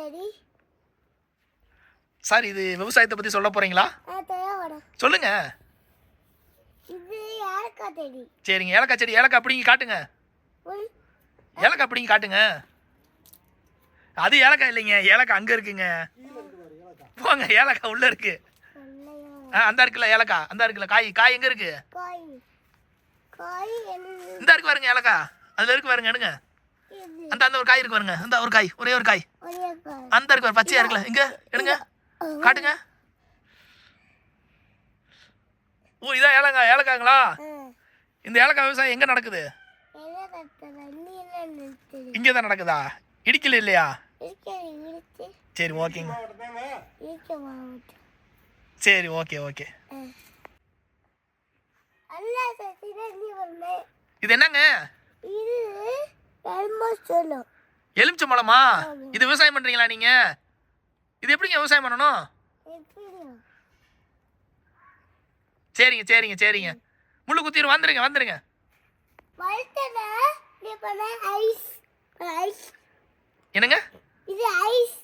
செடி சார் இது விவசாயத்தை பற்றி சொல்ல போகிறீங்களா சொல்லுங்க. இது ஏலக்காய் செடி. சரிங்க ஏலக்காய் செடி ஏலக்காய் பிடிங்கி காட்டுங்க. ஏலக்காய் பிடிங்கி காட்டுங்க. அது ஏலக்காய் இல்லைங்க ஏலக்காய் அங்கே இருக்குங்க. போங்க ஏலக்காய் உள்ளே இருக்கு. ஆ அந்த இருக்குல்ல ஏலக்காய் அந்த இருக்குல்ல காய் காய் எங்கே இருக்கு? காய் காய் என்ன? இந்த இருக்கு பாருங்க ஏலக்காய். அதில் இருக்கு பாருங்க எடுங்க. அந்த அந்த ஒரு காய் இருக்கு பாருங்க. அந்த ஒரு காய். ஒரே ஒரு காய். அந்த இருக்கு பச்சையா இருக்குல்ல. இங்க எடுங்க. காட்டுங்க. ஓ இதான் ஏலக்காய் ஏலக்காய்ங்களா? இந்த ஏலக்காய் விவசாயம் எங்கே நடக்குது? இங்கே தான் நடக்குதா? இடிக்கல இல்லையா? சரி ஓகேங்க. சரி ஓகே ஓகே. இது என்னங்க? எலுமிச்சம்பழமா இது விவசாயம் பண்ணுறீங்களா நீங்கள் இது எப்படிங்க விவசாயம் பண்ணணும்? சரிங்க சரிங்க சரிங்க. முள்ளு குத்திரு வந்துருங்க வந்துருங்க. வளர்த்தன நீ பண்ண ஐஸ் ஐஸ். என்னங்க? இது ஐஸ்.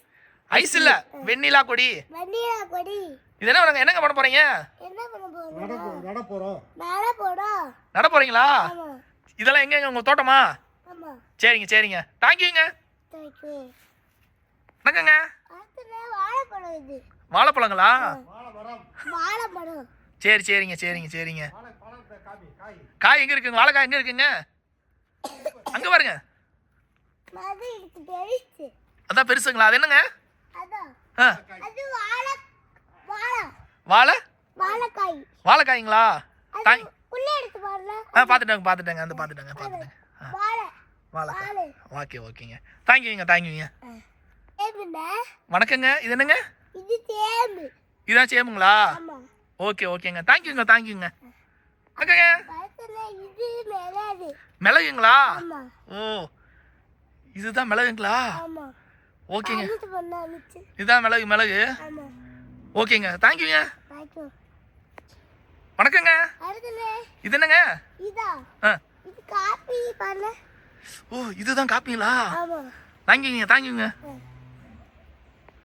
ஐஸ் இல்லை வெண்ணிலா கொடி. வண்டியா கொடி. இது என்ன என்னங்க பண்ண போகிறீங்க என்ன பண்ண போறோம் நட போகிறோம் மேலே போடும் நட போகிறீங்களா ஆமா. இதெல்லாம் எங்கங்க? உங்கள் தோட்டமா? சரிங்க சரிங்க. தேங்க்யூங்க தேங்க்யூ வணக்கங்க வாழைப்பழங்களா? சரி சரிங்க சரிங்க சரிங்க. காய் காய். எங்கே இருக்குங்க? வாழைக்காய் எங்கே இருக்குங்க? அங்கே பாருங்க. அதான் பெருசுங்களா? அது என்னங்க? வாழை வாழை. வாழை? வாழைக்காய். வாழைக்காய்ங்களா? பார்த்துட்டாங்க பார்த்துட்டாங்க அந்த பார்த்துட்டாங்க பார்த்துட்டாங்க வாழைக்காய் வாழை ஓகே ஓகேங்க. தேங்க்யூங்க தேங்க்யூங்க வணக்கங்க. இது என்னங்க? இது தேம்பு இதான் சேமுங்களா ஆமா. ஓகே ஓகேங்க. தேங்க்யூங்க தேங்க்யூங்க வணக்கங்க. மிளகு. மிளகுங்களா? ஓ. இதுதான் மிளகுங்களா? ஓகேங்க. இதுதான் மிளகு மிளகு. ஓகேங்க. தேங்க்யூங்க தேங்க்யூ வணக்கங்க. இது என்னங்க? ஓ இதுதான் காப்பிங்களா? தேங்க்யூங்க ஆ.